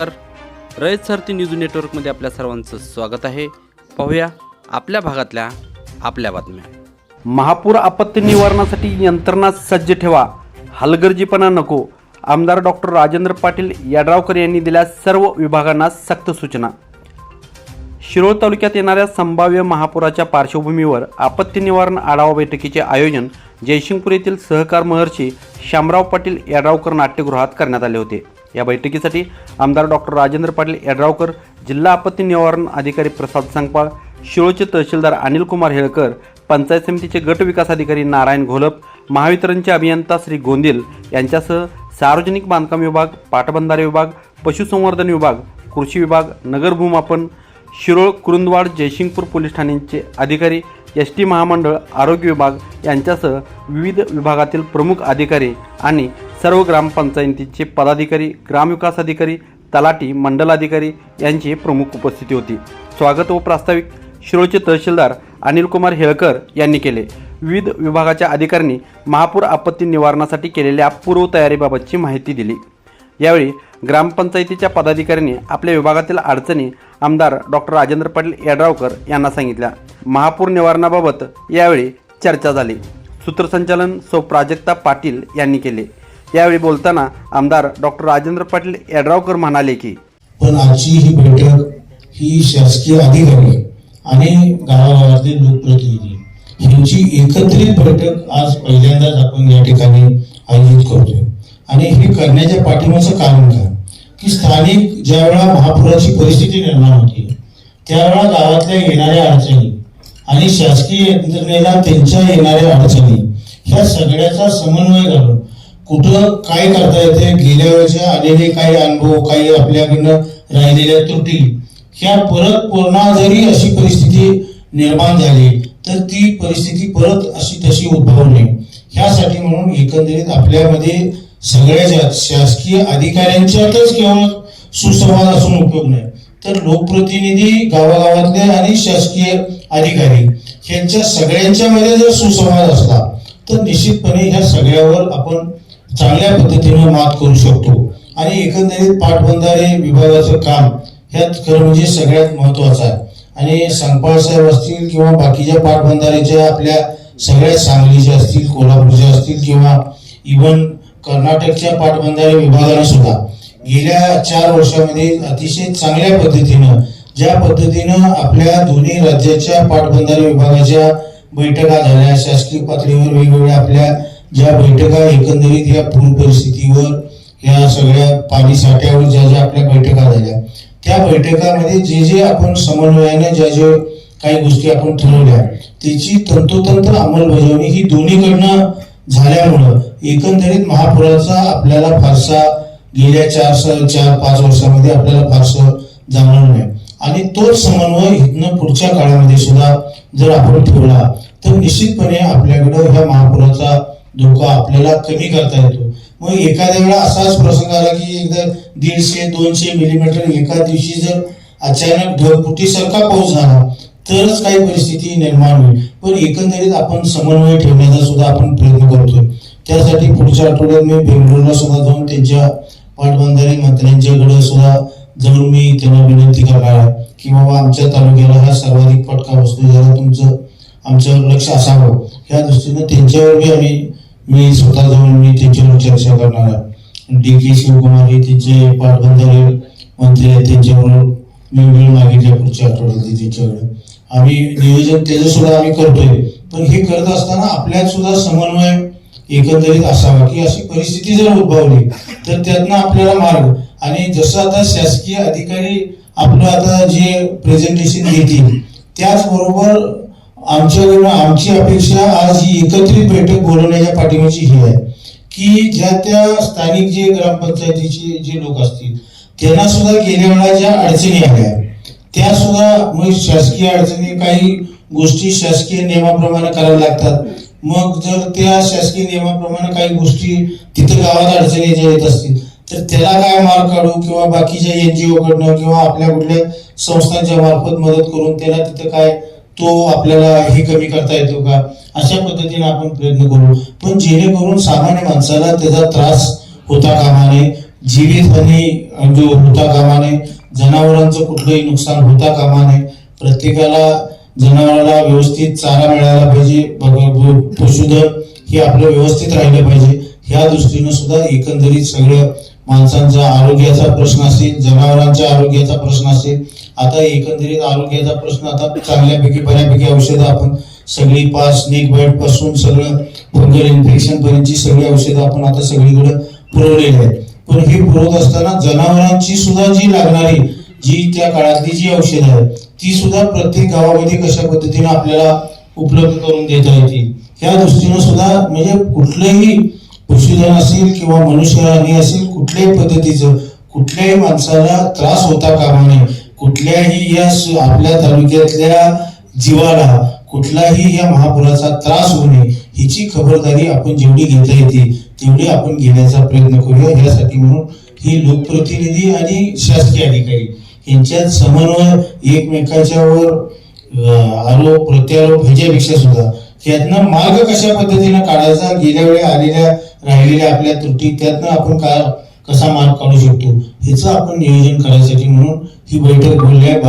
तर रयत सारथी न्यूज नेटवर्कमध्ये आपल्या सर्वांचं स्वागत आहे. पाहूया आपल्या भागातल्या आपल्या बातम्या. महापूर आपत्ती निवारणासाठी यंत्रणा सज्ज ठेवा. हलगर्जीपणा नको. आमदार डॉक्टर राजेंद्र पाटील यड्रावकर यांनी दिल्या सर्व विभागांना सक्त सूचना. शिरोळ तालुक्यात येणाऱ्या संभाव्य महापुराच्या पार्श्वभूमीवर आपत्ती निवारण आढावा बैठकीचे आयोजन जयसिंगपूर येथील सहकार महर्षी शामराव पाटील यड्रावकर नाट्यगृहात करण्यात आले होते. या बैठकीसाठी आमदार डॉक्टर राजेंद्र पाटील यड्रावकर जिल्हा आपत्ती निवारण अधिकारी प्रसाद सांगपाळ शिरोळचे तहसीलदार अनिल कुमार हेळकर पंचायत समितीचे गट विकास अधिकारी नारायण घोलप महावितरणचे अभियंता श्री गोंदिल यांच्यासह सार्वजनिक बांधकाम विभाग पाटबंधारे विभाग पशुसंवर्धन विभाग कृषी विभाग नगर भूमापन शिरोळ कुरुंदवाड जयसिंगपूर पोलीस ठाण्यांचे अधिकारी एस टी महामंडळ आरोग्य विभाग यांच्यासह विविध विभागातील प्रमुख अधिकारी आणि सर्व ग्रामपंचायतींचे पदाधिकारी ग्रामविकास अधिकारी तलाठी मंडल अधिकारी यांची प्रमुख उपस्थिती होती. स्वागत व प्रास्ताविक शिरोळचे तहसीलदार अनिलकुमार हेळकर यांनी केले. विविध विभागाच्या अधिकाऱ्यांनी महापूर आपत्ती निवारणासाठी केलेल्या पूर्वतयारीबाबतची माहिती दिली. यावेळी ग्रामपंचायतीच्या पदाधिकाऱ्यांनी आपल्या विभागातील अडचणी आमदार डॉक्टर राजेंद्र पाटील यड्रावकर यांना सांगितल्या. महापूर निवारणाबाबत यावेळी चर्चा झाली. सूत्रसंचालन सौ प्राजक्ता पाटील यांनी केले. यावेळी बोलताना आमदार डॉक्टर राजेंद्र पाटील यड्रावकर म्हणाले की पण आजची ही बैठक ही शासकीय अधिकारी आणि गावागावातील लोकप्रतिनिधी यांची एकत्रित बैठक आज पहिल्यांदाच आपण या ठिकाणी आयोजित करतोय. आणि हे करण्याच्या पाठीमागचं कारण काय? की स्थानिक ज्यावेळा महापुराची परिस्थिती निर्माण होती त्यावेळा गावातल्या येणाऱ्या अडचणी आणि शासकीय यंत्रणेला त्यांच्या येणाऱ्या अडचणी ह्या सगळ्याचा समन्वय घालून कुठं काय करता येते गेल्या वेळेच्या आलेले काही अनुभव काही आपल्याकडनं राहिलेल्या त्रुटी ह्या परत पुन्हा जरी अशी परिस्थिती निर्माण झाली. तर ती परिस्थिती परत अशी तशी उद्भवू नये ह्यासाठी म्हणून एकंदरीत आपल्यामध्ये सगळ्याच्या शासकीय अधिकाऱ्यांच्यातच केवळ सुसंवाद असून उपयोग नाही. तर लोकप्रतिनिधी गावागावातले आणि शासकीय अधिकारी यांच्या सगळ्यांच्या मध्ये जर सुसंवाद असला तर निश्चितपणे ह्या सगळ्यावर आपण चांगल्या पद्धतीने मात करू शकतो. आणि एकंदरीत पाटबंधारे विभागाचं काम ह्यात खरं म्हणजे सगळ्यात महत्वाचं आहे. आणि संपाळ साहेब असतील किंवा बाकीच्या पाटबंधारेच्या आपल्या सगळ्या सांगलीच्या असतील कोल्हापूरच्या असतील किंवा इवन कर्नाटकच्या पाटबंधारे विभागाने सुद्धा गेल्या चार वर्षामध्ये अतिशय चांगल्या पद्धतीनं ज्या पद्धतीनं आपल्या दोन्ही राज्याच्या पाटबंधारे विभागाच्या बैठका झाल्या शासकीय पातळीवर वेगवेगळ्या आपल्या ज्या बैठका एकंदरीत या पूर परिस्थितीवर या सगळ्या पाणी साठ्यावर ज्या ज्या आपल्या बैठका झाल्या त्या बैठकामध्ये जे जे आपण समन्वयाने ज्या ज्या काही गोष्टी आपण ठरवल्या त्याची तंतोतंत अंमलबजावणी ही दोन्हीकडनं झाल्यामुळं एकंदरीत महापुराचा आपल्याला फारसा गेल्या चार स- चार पाच वर्षामध्ये आपल्याला फारसं जाणवलं नाही. आणि तोच समन्वय इथनं पुढच्या काळामध्ये सुद्धा जर आपण ठेवला तर निश्चितपणे आपल्याकडं ह्या महापुराचा धोका आपल्याला कमी करता येतो. मग एखाद्या वेळा असाच प्रसंग आला की एकदा दीडशे दोनशे मिलीमीटर एका दिवशी जर अचानक ढगपुटीसारखा पाऊस झाला तरच काही परिस्थिती निर्माण होईल. पण एकंदरीत आपण समन्वय ठेवण्याचा सुद्धा आपण प्रयत्न करतोय. त्यासाठी पुढच्या आठवड्यात मी बेंगळुरूला सुद्धा जाऊन त्यांच्या पाटबंधारे मंत्र्यांच्याकडे सुद्धा जाऊन मी त्यांना विनंती करणार आहे की बाबा आमच्या तालुक्याला हा सर्वाधिक फटका बसतो जरा तुमचं आमच्यावर लक्ष असावं. ह्या दृष्टीनं त्यांच्यावर बी आम्ही मी स्वतः जाऊन मी त्यांच्यावर चर्चा करणार आहे. डी के शिवकुमार हे त्यांचे पाटबंधारे मंत्री आहेत त्यांच्यावर मी वेळ मागितल्या पुढच्या आठवड्यात त्यांच्याकडे. आम्ही नियोजन त्याचं सुद्धा आम्ही करतोय. पण हे करत असताना आपल्यात सुद्धा समन्वय एकंदरीत असावा की अशी परिस्थिती जर उद्भवली तर त्यातनं आपल्याला मार्ग. आणि जसं आता शासकीय अधिकारी आपलं आता जे प्रेझेंटेशन देतील त्याचबरोबर आमच्याकडून आमची अपेक्षा आज ही एकत्रित बैठक बोलवण्याच्या पाठिंबाची ही आहे. की ज्या त्या स्थानिक जे ग्रामपंचायतीचे जे लोक असतील त्यांना सुद्धा गेल्या वेळा ज्या अडचणी आल्या. त्या सुद्धा मग शासकीय अडचणी काही गोष्टी शासकीय नियमाप्रमाणे कराव्या लागतात. मग जर त्या शासकीय नियमाप्रमाणे काही गोष्टी तिथं गावात अडचणी ज्या येत असतील तर त्याला काय मार्ग काढू किंवा बाकीच्या एनजीओ कडनं किंवा आपल्या कुठल्या संस्थांच्या मार्फत मदत करून त्याला तिथं काय तो आपल्याला हे कमी करता येतो का? अशा पद्धतीने आपण प्रयत्न करू. पण जेणेकरून सामान्य माणसाला त्याचा त्रास होता कामा नये जीवितहानी जो होता कामा नये जनावरांचं कुठलंही नुकसान होता कामा नये प्रत्येकाला जनावराला व्यवस्थित चारा मिळायला पाहिजे पशुधन हे आपलं व्यवस्थित राहिलं पाहिजे. ह्या दृष्टीनं सुद्धा एकंदरीत सगळं माणसांचा आरोग्याचा प्रश्न असेल जनावरांच्या आरोग्याचा प्रश्न असेल आता एकंदरीत आरोग्याचा प्रश्न आता चांगल्यापैकी बऱ्यापैकी औषधं आपण सगळी पास स्नेक बाईटपासून सगळं फंगल इन्फेक्शन पर्यंतची सगळी औषधं आपण आता सगळीकडे पुरवलेली आहेत. पण हे पुरवत असताना जनावरांची सुद्धा जी लागणारी जी त्या काळातली जी औषधं आहेत ती सुद्धा प्रत्येक गावामध्ये कशा पद्धतीने आपल्याला उपलब्ध करून देता येतील? ह्या दृष्टीनं सुद्धा म्हणजे कुठलंही पशुधन असेल किंवा मनुष्यहानी असेल कुठल्याही पद्धतीचं कुठल्याही माणसाला त्रास होता कामा नये. कुठल्याही या आपल्या तालुक्यातल्या जीवाला कुठलाही या महापुराचा त्रास होऊ नये हिची खबरदारी आपण जेवढी घेता येते तेवढी आपण घेण्याचा प्रयत्न करूया. यासाठी म्हणून ही लोकप्रतिनिधी आणि शासकीय अधिकारी यांच्यात समन्वय एकमेकाच्यावर आरोप प्रत्यारोप ह्याच्यापेक्षा सुद्धा यातनं मार्ग कशा पद्धतीनं काढायचा? गेल्या वेळी आलेल्या राहिलेल्या आपल्या त्रुटी त्यातनं आपण का कसा मार्ग काढू शकतो? ह्याचं आपण नियोजन करायसाठी म्हणून ही बैठक बोलली आहे.